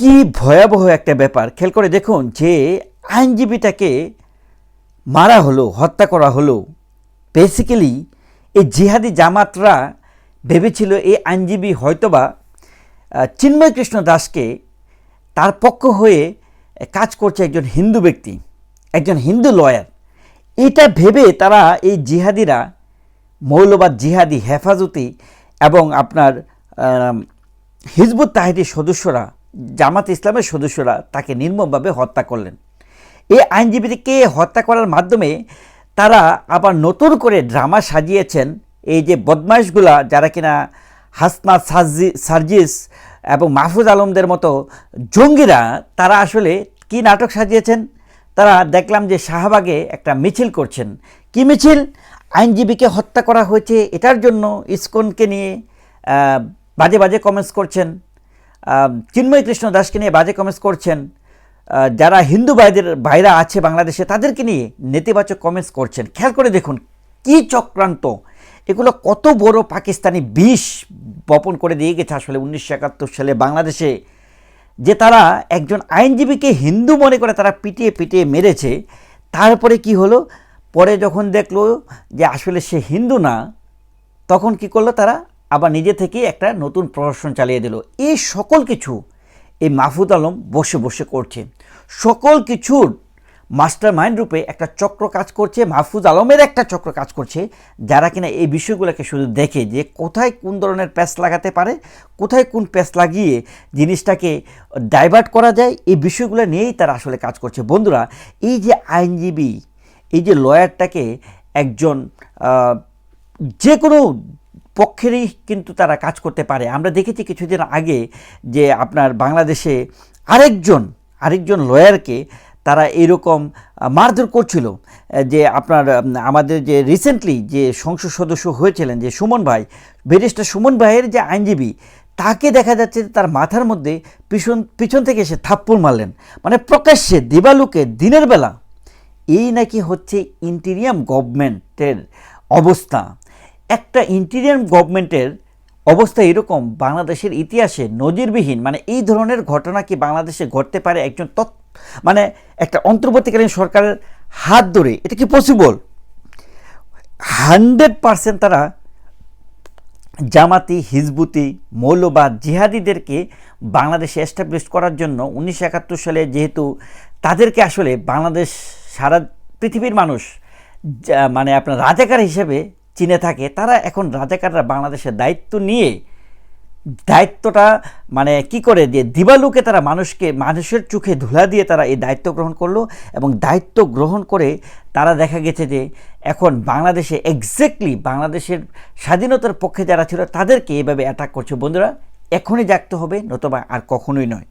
কি ভয়াবহ একটা ব্যাপার। খেয়াল করে দেখুন যে আইনজীবীটাকে মারা হলো, হত্যা করা হলো। বেসিক্যালি এই জিহাদি জামাতরা ভেবেছিল এই আইনজীবী হয়তোবা চিন্ময় কৃষ্ণ দাসকে তার পক্ষ হয়ে কাজ করছে একজন হিন্দু ব্যক্তি, একজন হিন্দু লয়ার এটা ভেবে তারা এই জিহাদিরা, মৌলবাদ জিহাদি হেফাজতি এবং আপনার হিজবুত তাহিদির সদস্যরা জামাত ইসলামের সদস্যরা তাকে নির্মমভাবে হত্যা করলেন। এই আইনজীবীকে হত্যা করার মাধ্যমে তারা আবার নতুন করে ড্রামা সাজিয়েছেন। এই যে বদমাইশগুলা যারা কিনা হাসনা সাজি, সার্জিস এবং মাহফুজ আলমদের মতো জঙ্গিরা, তারা আসলে কি নাটক সাজিয়েছেন? তারা দেখলাম যে শাহবাগে একটা মিছিল করছেন। কি মিছিল? আইনজীবীকে হত্যা করা হয়েছে এটার জন্য ইসকনকে নিয়ে বাজে বাজে কমেন্টস করছেন। চিন্ময় কৃষ্ণ দাসকে নিয়ে বাজে কমেন্টস করছেন। যারা হিন্দু ভাইদের ভাইরা আছে বাংলাদেশে, তাদেরকে নিয়ে নেতিবাচক কমেন্টস করছেন। খেয়াল করে দেখুন, কি চক্রান্ত। এগুলো কত বড় পাকিস্তানি বিষ বপন করে দিয়ে গেছে আসলে উনিশশো একাত্তর সালে বাংলাদেশে। যে তারা একজন আইনজীবীকে হিন্দু মনে করে তারা পিটিয়ে পিটিয়ে মেরেছে, তারপরে কি হলো? পরে যখন দেখল যে আসলে সে হিন্দু না, তখন কি করল তারা আবার নিজে থেকেই একটা নতুন প্রশাসন চালিয়ে দিল। এই সকল কিছু এই মাহফুদ আলম বসে বসে করছে। সকল কিছুর মাস্টার মাইন্ড রূপে একটা চক্র কাজ করছে, মাহফুজ আলমের একটা চক্র কাজ করছে, যারা কিনা এই বিষয়গুলোকে শুধু দেখে যে কোথায় কোন ধরনের প্যাচ লাগাতে পারে, কোথায় কোন প্যাচ লাগিয়ে জিনিসটাকে ডাইভার্ট করা যায়, এই বিষয়গুলো নিয়েই তারা আসলে কাজ করছে। বন্ধুরা, এই যে আইনজীবী, এই যে লয়ারটাকে একজন যে কোনো পক্ষেরই কিন্তু তারা কাজ করতে পারে। আমরা দেখেছি কিছুদিন আগে যে আপনার বাংলাদেশে আরেকজন আরেকজন লয়ারকে তারা এরকম মারধর করছিল। যে আপনার আমাদের যে রিসেন্টলি যে সংসদ সদস্য হয়েছিলেন যে সুমন ভাই ব্যারিস্টার সুমন ভাইয়ের যে আইনজীবী, তাকে দেখা যাচ্ছে তার মাথার মধ্যে পিছন পিছন থেকে এসে থাপ্পড় মারলেন। মানে প্রকাশ্যে দিবালুকে দিনের বেলা। এই নাকি হচ্ছে ইন্টিরিয়াম গভর্নমেন্টের অবস্থা। একটা ইন্টিরিয়াম গভর্নমেন্টের অবস্থা এরকম বাংলাদেশের ইতিহাসে নজিরবিহীন মানে এই ধরনের ঘটনা কি বাংলাদেশে ঘটতে পারে একজন তৎ মানে একটা অন্তর্বর্তীকালীন সরকারের হাত ধরে, এটা কি পসিবল হান্ড্রেড পারসেন্ট তারা জামাতি, হিজবুতি, মৌলবাদ, জিহাদিদেরকে বাংলাদেশে এস্টাবলিশ করার জন্য উনিশশো একাত্তর সালে যেহেতু তাদেরকে আসলে বাংলাদেশ সারা পৃথিবীর মানুষ মানে আপনার রাজাকার হিসেবে চিনে থাকে, তারা এখন রাজাকাররা বাংলাদেশের দায়িত্ব নিয়ে, দায়িত্বটা মানে কি করে যে দিবালুকে তারা মানুষকে, মানুষের চোখে ধুলা দিয়ে তারা এই দায়িত্ব গ্রহণ করল এবং দায়িত্ব গ্রহণ করে তারা দেখা গেছে যে এখন বাংলাদেশে এক্স্যাক্টলি বাংলাদেশের স্বাধীনতার পক্ষে যারা ছিল তাদেরকে এভাবে অ্যাটাক করছে। বন্ধুরা, এখনই জাগতে হবে, নতুবা আর কখনোই নয়।